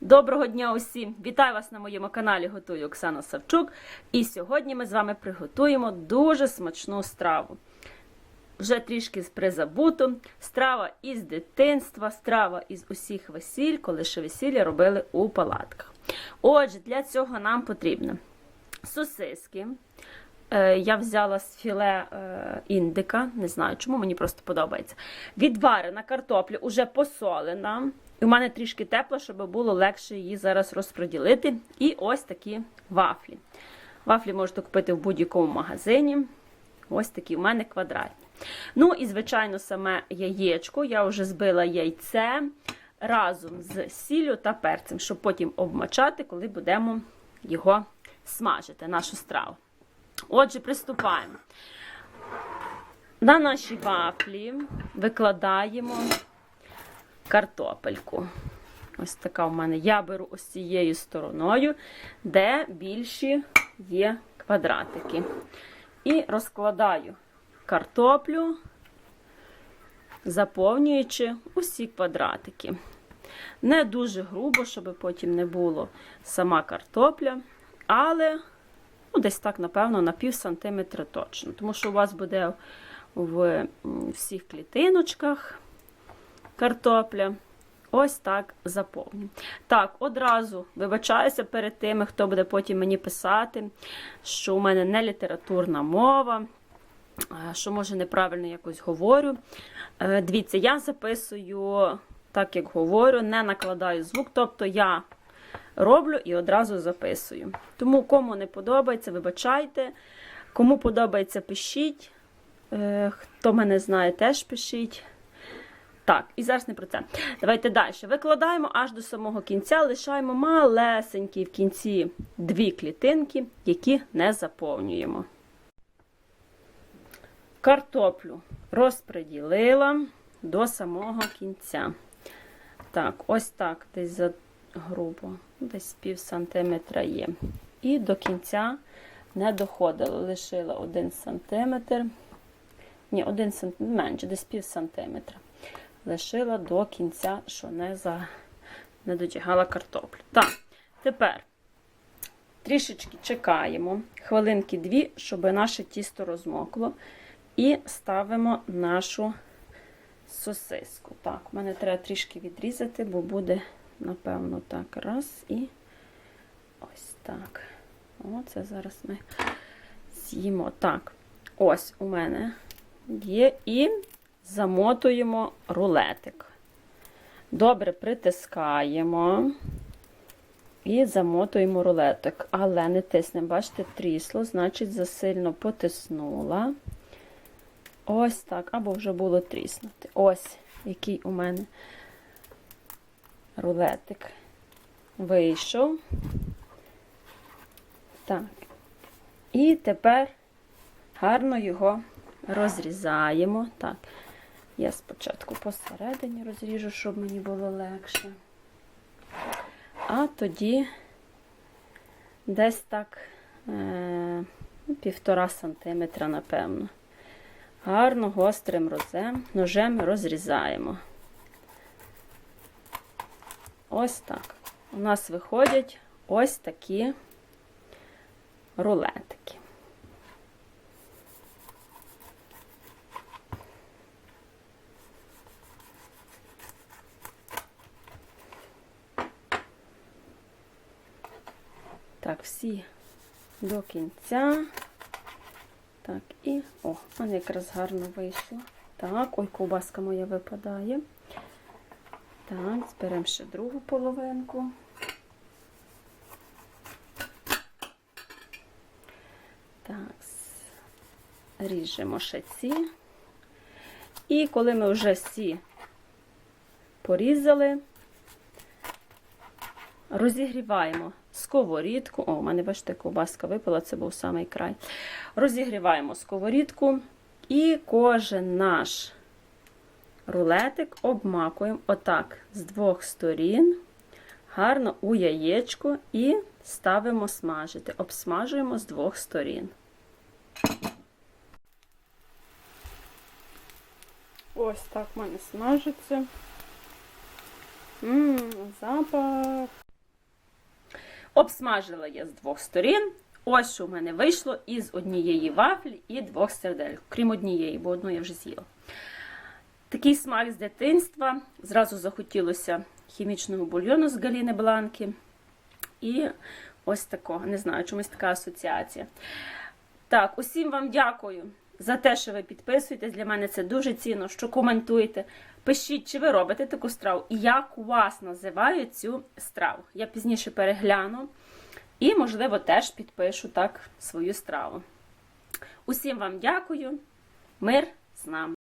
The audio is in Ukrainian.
Доброго дня усім! Вітаю вас на моєму каналі Готую Оксана Савчук. І сьогодні ми з вами приготуємо дуже смачну страву. Вже трішки з призабуту. Страва із дитинства, страва із усіх весіль, коли ще весілля робили у палатках. Отже, для цього нам потрібно сосиски. Е, Я взяла з філе е, індика, не знаю чому, мені просто подобається. Відварена картопля, уже посолена. І у мене трішки тепло, щоб було легше її зараз розподілити. І ось такі вафлі. Вафлі можете купити в будь-якому магазині. Ось такі у мене квадратні. Ну і, звичайно, саме яєчко. Я вже збила яйце разом з сіллю та перцем, щоб потім обмачати, коли будемо його смажити, нашу страву. Отже, приступаємо. На наші вафлі викладаємо картопельку. Ось така у мене. Я беру ось цією стороною, де більші є квадратики. І розкладаю картоплю, заповнюючи усі квадратики. Не дуже грубо, щоб потім не було сама картопля, але ну, десь так, напевно, на пів сантиметра точно. Тому що у вас буде в всіх клітиночках картопля. Ось так заповню. Так, одразу вибачаюся перед тими, хто буде потім мені писати, що у мене не літературна мова, що, може, неправильно якось говорю. Е, Дивіться, я записую так, як говорю, не накладаю звук, тобто я роблю і одразу записую. Тому, кому не подобається, вибачайте. Кому подобається, пишіть. Е, Хто мене знає, теж пишіть. Так, і зараз не про це. Давайте далі. Викладаємо аж до самого кінця, лишаємо малесенькі в кінці дві клітинки, які не заповнюємо. Картоплю розподілила до самого кінця. Так, ось так, десь за грубо, десь пів сантиметра є. І до кінця не доходила, лишила один сантиметр. Ні, один сантиметр, менше, десь пів сантиметра лишила до кінця, що не за... не дотягала картоплю. Так, тепер трішечки чекаємо, хвилинки дві, щоб наше тісто розмокло. І ставимо нашу сосиску. Так, у мене треба трішки відрізати, бо буде, напевно, так. Раз і ось так. Оце зараз ми з'їмо. Так, ось у мене є і замотуємо рулетик. Добре притискаємо і замотуємо рулетик. Але не тиснемо, бачите, трісло, значить, засильно потиснула. Ось так, або вже було тріснути. Ось, який у мене рулетик вийшов. Так. І тепер гарно його розрізаємо. Так, я спочатку посередині розріжу, щоб мені було легше. А тоді десь так е, півтора сантиметра, напевно. Гарно гострим розем, ножем розрізаємо. Ось так. У нас виходять ось такі рулетики. Так, всі до кінця. Так, і, о, в якраз гарно вийшло. Так, ой, ковбаска моя випадає. Так, зберемо ще другу половинку. Так, ріжемо ще ці. І коли ми вже всі порізали, розігріваємо сковорідку. О, у мене, бачите, ковбаска випала, це був самий край. Розігріваємо сковорідку і кожен наш рулетик обмакуємо отак з двох сторін, гарно у яєчко і ставимо смажити. Обсмажуємо з двох сторін. Ось так в мене смажиться. Ммм, запах. Обсмажила я з двох сторін. Ось що в мене вийшло із однієї вафлі і двох сердель, крім однієї, бо одну я вже з'їла. Такий смак з дитинства. Зразу захотілося хімічного бульйону з Галіни Бланки. І ось такого, не знаю, чомусь така асоціація. Так, усім вам дякую за те, що ви підписуєтесь. Для мене це дуже цінно, що коментуєте. Пишіть, чи ви робите таку страву і як у вас називають цю страву. Я пізніше перегляну і, можливо, теж підпишу так свою страву. Усім вам дякую. Мир з нами!